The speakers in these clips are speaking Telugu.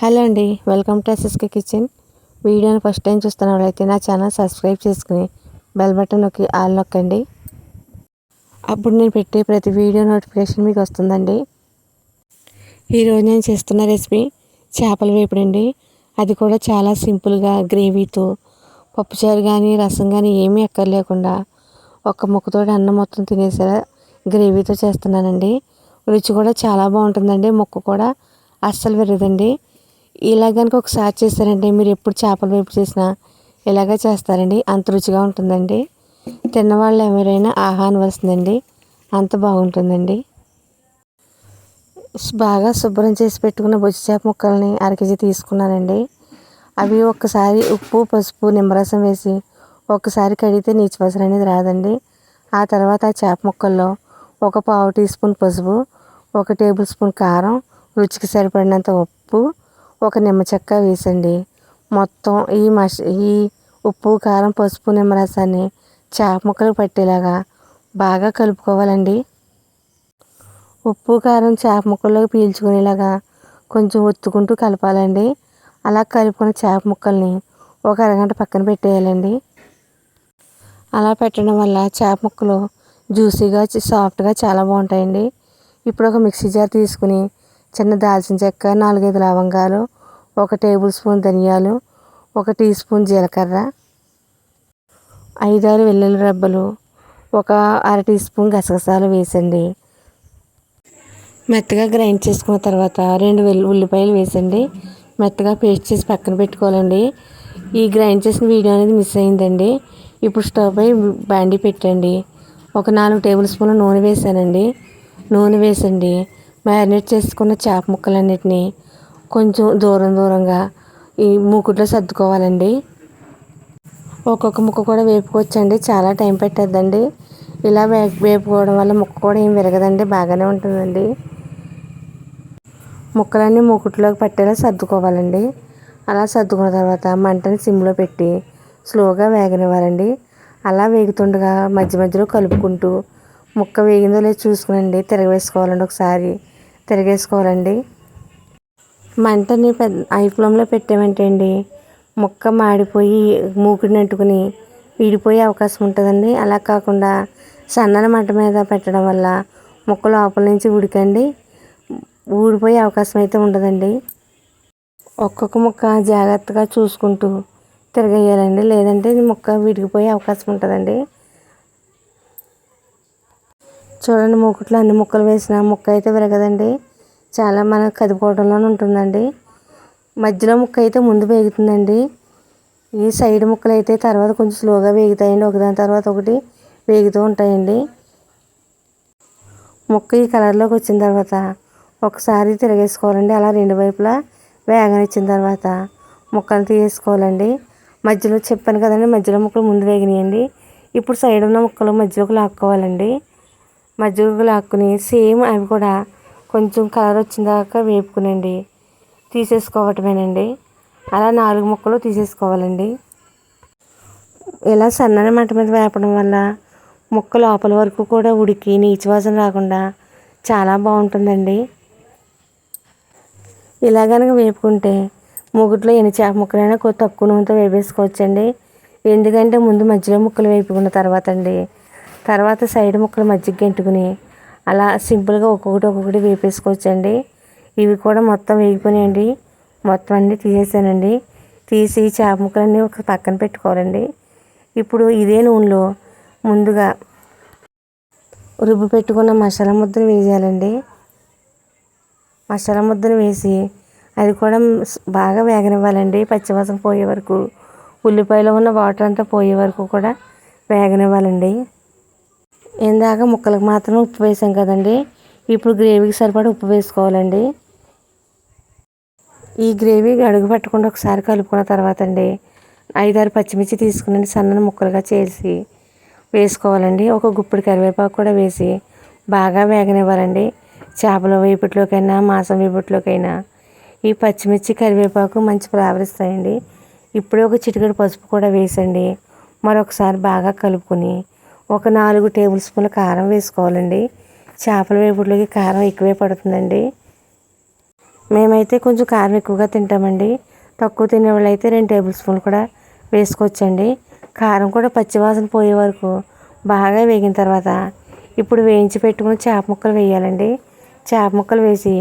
హలో అండి వెల్కమ్ టు ఎస్ఎస్కే కిచెన్. వీడియోని ఫస్ట్ టైం చూస్తున్న వాళ్ళైతే నా ఛానల్ సబ్స్క్రైబ్ చేసుకుని బెల్ బటన్ నొక్కి ఆల్ నొక్కండి. అప్పుడు నేను పెట్టే ప్రతి వీడియో నోటిఫికేషన్ మీకు వస్తుందండి. ఈరోజు నేను చేస్తున్న రెసిపీ చేపల వేపుడు అండి. అది కూడా చాలా సింపుల్గా గ్రేవీతో పప్పుచారు కానీ రసం కానీ ఏమీ ఎక్కర్లేకుండా ఒక్క ముక్కతోటి అన్నం మొత్తం తినేసేలా గ్రేవీతో చేస్తున్నానండి. రుచి కూడా చాలా బాగుంటుందండి ముక్క కూడా అస్సలు విరగదండి. ఇలా కనుక ఒకసారి చేస్తారంటే మీరు ఎప్పుడు చేపల వేపు చేసినా ఇలాగే చేస్తారండి. అంత రుచిగా ఉంటుందండి. తిన్నవాళ్ళు ఎవరైనా ఆహారం వస్తుందండి అంత బాగుంటుందండి. బాగా శుభ్రం చేసి పెట్టుకున్న బొచ్చి చేప ముక్కల్ని అరకేజీ తీసుకున్నానండి. అవి ఒక్కసారి ఉప్పు పసుపు నిమ్మరసం వేసి ఒక్కసారి కడిగితే నీచు అనేది రాదండి. ఆ తర్వాత ఆ చేప ముక్కల్లో ఒక పావు టీ స్పూన్ పసుపు ఒక టేబుల్ స్పూన్ కారం రుచికి సరిపడినంత ఉప్పు ఒక నిమ్మ చెక్క వేసండి. మొత్తం ఈ మష ఈ ఉప్పు కారం పసుపు నిమ్మరసాన్ని చేప ముక్కలు పట్టేలాగా బాగా కలుపుకోవాలండి. ఉప్పు కారం చేప ముక్కల్లోకి పీల్చుకునేలాగా కొంచెం ఒత్తుకుంటూ కలపాలండి. అలా కలుపుకున్న చేప ముక్కల్ని ఒక అరగంట పక్కన పెట్టేయాలండి. అలా పెట్టడం వల్ల చేప ముక్కలు జ్యూసీగా సాఫ్ట్గా చాలా బాగుంటాయండి. ఇప్పుడు ఒక మిక్సీ జార్ తీసుకుని చిన్న దాల్చిన చెక్క నాలుగైదు లవంగాలు ఒక టేబుల్ స్పూన్ ధనియాలు ఒక టీ స్పూన్ జీలకర్ర ఐదారు వెల్లుల్లి రెబ్బలు ఒక అర టీ స్పూన్ గసగసాలు వేసండి. మెత్తగా గ్రైండ్ చేసుకున్న తర్వాత రెండు వెల్లు ఉల్లిపాయలు వేసండి. మెత్తగా పేస్ట్ చేసి పక్కన పెట్టుకోవాలండి. ఈ గ్రైండ్ చేసిన వీడియో అనేది మిస్ అయిందండి. ఇప్పుడు స్టవ్ పై బాండి పెట్టండి. ఒక నాలుగు టేబుల్ స్పూన్ల నూనె వేసానండి. నూనె వేసండి. మ్యారినేట్ చేసుకున్న చేప ముక్కలన్నిటిని కొంచెం దూరం దూరంగా ఈ మూకుట్లో సర్దుకోవాలండి. ఒక్కొక్క ముక్క కూడా వేపుకోవచ్చండి. చాలా టైం పెట్టద్దండి. ఇలా వే వేపుకోవడం వల్ల ముక్క కూడా ఏం విరగదండి. బాగానే ఉంటుందండి. ముక్కలన్నీ మూకుట్లోకి పట్టేలా సర్దుకోవాలండి. అలా సర్దుకున్న తర్వాత మంటని సిమ్లో పెట్టి స్లోగా వేగనివ్వాలండి. అలా వేగుతుండగా మధ్య మధ్యలో కలుపుకుంటూ ముక్క వేగిందో లేదో చూసుకునండి. తిరగవేసుకోవాలండి ఒకసారి. తిరగేసుకోవాలండి. మంటని పెద్ద ఐ ఫ్లేమ్లో పెట్టామంటే అండి ముక్క మాడిపోయి మూకుడినట్టుకుని విడిపోయే అవకాశం ఉంటుందండి. అలా కాకుండా సన్నని మంట మీద పెట్టడం వల్ల ముక్క లోపల నుంచి ఉడికండి ఊడిపోయే అవకాశం అయితే ఉండదండి. ఒక్కొక్క ముక్క జాగ్రత్తగా చూసుకుంటూ తిరగేయాలండి. లేదంటే ముక్క విడిగిపోయే అవకాశం ఉంటుందండి. చూడండి మూకుట్లో అన్ని ముక్కలు వేసిన ముక్క అయితే విరగదండి. చాలా మనకు కదుపుకోవడంలోనే ఉంటుందండి. మధ్యలో ముక్క అయితే ముందు వేగుతుందండి. ఈ సైడ్ ముక్కలు అయితే తర్వాత కొంచెం స్లోగా వేగుతాయండి. ఒకదాని తర్వాత ఒకటి వేగుతూ ఉంటాయండి. ముక్క ఈ కలర్లోకి వచ్చిన తర్వాత ఒకసారి తిరగేసుకోవాలండి. అలా రెండు వైపులా వేగనిచ్చిన తర్వాత ముక్కలు తీసేసుకోవాలండి. మధ్యలో చెప్పాను కదండి మధ్యలో ముక్కలు ముందు వేగినాయండి. ఇప్పుడు సైడ్ ఉన్న ముక్కలు మధ్యలోకి లాక్కోవాలండి. మధ్యలోకి ఆకుని సేమ్ అవి కూడా కొంచెం కలర్ వచ్చిన దాకా వేపుకునండి. తీసేసుకోవటమేనండి. అలా నాలుగు ముక్కలు తీసేసుకోవాలండి. ఇలా సన్నని మంట మీద వేపడం వల్ల ముక్క లోపల వరకు కూడా ఉడికి నీచువాసన రాకుండా చాలా బాగుంటుందండి. ఇలా కనుక వేపుకుంటే మొగుట్లో ఎన్ని చేప ముక్కలైనా కొద్ది తక్కువ నూనెతో వేపేసుకోవచ్చండి. ఎందుకంటే ముందు మధ్యలో ముక్కలు వేపుకున్న తర్వాత అండి తర్వాత సైడ్ ముక్కలు మజ్జిగ గెంటుకుని అలా సింపుల్గా ఒక్కొక్కటి ఒక్కొక్కటి వేపేసుకోవచ్చండి. ఇవి కూడా మొత్తం వేగిపోయినాయండి. మొత్తం అన్నీ తీసేసానండి. తీసి చేప ముక్కలన్నీ ఒక పక్కన పెట్టుకోవాలండి. ఇప్పుడు ఇదే నూనెలో ముందుగా రుబ్బు పెట్టుకున్న మసాలా ముద్దను వేసేయాలండి. మసాలా ముద్దను వేసి అది కూడా బాగా వేగనివ్వాలండి. పచ్చివాసన పోయే వరకు ఉల్లిపాయలో ఉన్న వాటర్ అంతా పోయే వరకు కూడా వేగనివ్వాలండి. ఇందాక ముక్కలకు మాత్రం ఉప్పు వేసాం కదండి. ఇప్పుడు గ్రేవీకి సరిపడా ఉప్పు వేసుకోవాలండి. ఈ గ్రేవీ అడుగు పట్టకుండా ఒకసారి కలుపుకున్న తర్వాత అండి ఐదారు పచ్చిమిర్చి తీసుకుని సన్నని ముక్కలుగా చేసి వేసుకోవాలండి. ఒక గుప్పిడి కరివేపాకు కూడా వేసి బాగా వేగనివ్వాలండి. చేపల వేపుట్లోకైనా మాంసం వేపుట్లోకైనా ఈ పచ్చిమిర్చి కరివేపాకు మంచి ప్రావరిస్తాయండి ఇప్పుడే ఒక చిటికెడు పసుపు కూడా వేసండి. మరొకసారి బాగా కలుపుకొని ఒక నాలుగు టేబుల్ స్పూన్ల కారం వేసుకోవాలండి. చేపల వేపుడులోకి కారం ఎక్కువే పడుతుందండి. మేమైతే కొంచెం కారం ఎక్కువగా తింటామండి. తక్కువ తినే అయితే రెండు టేబుల్ స్పూన్లు కూడా వేసుకోవచ్చండి. కారం కూడా పచ్చివాసన పోయే వరకు బాగా వేగిన తర్వాత ఇప్పుడు వేయించి పెట్టుకున్న చేప ముక్కలు వేయాలండి. చేప ముక్కలు వేసి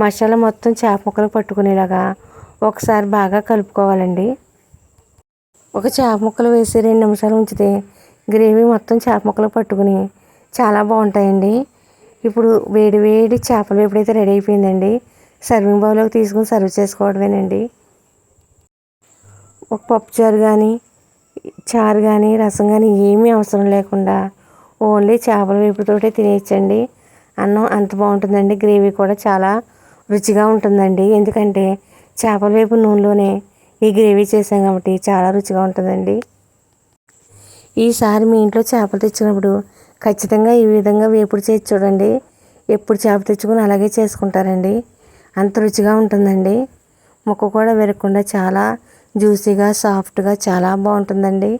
మసాలా మొత్తం చేప ముక్కలు పట్టుకునేలాగా ఒకసారి బాగా కలుపుకోవాలండి. ఒక చేప ముక్కలు వేసి రెండు నిమిషాలు ఉంచితే గ్రేవీ మొత్తం చేప ముక్కలు పట్టుకుని చాలా బాగుంటాయండి. ఇప్పుడు వేడి వేడి చేపలు ఎప్పుడైతే రెడీ అయిపోయిందండి సర్వింగ్ బౌల్లోకి తీసుకుని సర్వ్ చేసుకోవడమేనండి. ఒక పప్పు చారు కానీ చారు కానీ రసం కానీ ఏమీ అవసరం లేకుండా ఓన్లీ చేపల వేపుతోటే తినేయచ్చండి. అన్నం అంత బాగుంటుందండి గ్రేవీ కూడా చాలా రుచిగా ఉంటుందండి. ఎందుకంటే చేపల వేపు నూనెలోనే ఈ గ్రేవీ చేసాం కాబట్టి చాలా రుచిగా ఉంటుందండి. ఈసారి మీ ఇంట్లో చేపలు తెచ్చినప్పుడు ఖచ్చితంగా ఈ విధంగా వేపుడు చేసి చూడండి. ఎప్పుడు చేప తెచ్చుకుని అలాగే చేసుకుంటారండి. అంత రుచిగా ఉంటుందండి. ముక్క కూడా విరగకుండా చాలా జ్యూసీగా సాఫ్ట్గా చాలా బాగుంటుందండి.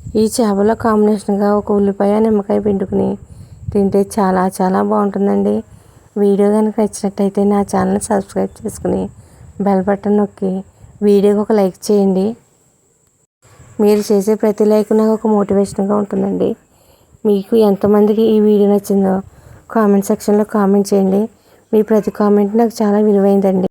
ఈ చేపల కాంబినేషన్గా ఒక ఉల్లిపాయ నిమ్మకాయ పిండుకుని తింటే చాలా చాలా బాగుంటుందండి. వీడియో కనుక నచ్చినట్టయితే నా ఛానల్ సబ్స్క్రైబ్ చేసుకుని బెల్ బటన్ నొక్కి వీడియోకి ఒక లైక్ చేయండి. మీరు చేసే ప్రతి లైక్ నాకు ఒక మోటివేషన్గా ఉంటుందండి. మీకు ఎంతమందికి ఈ వీడియో నచ్చిందో కామెంట్ సెక్షన్లో కామెంట్ చేయండి. మీ ప్రతి కామెంట్ నాకు చాలా విలువైందండి.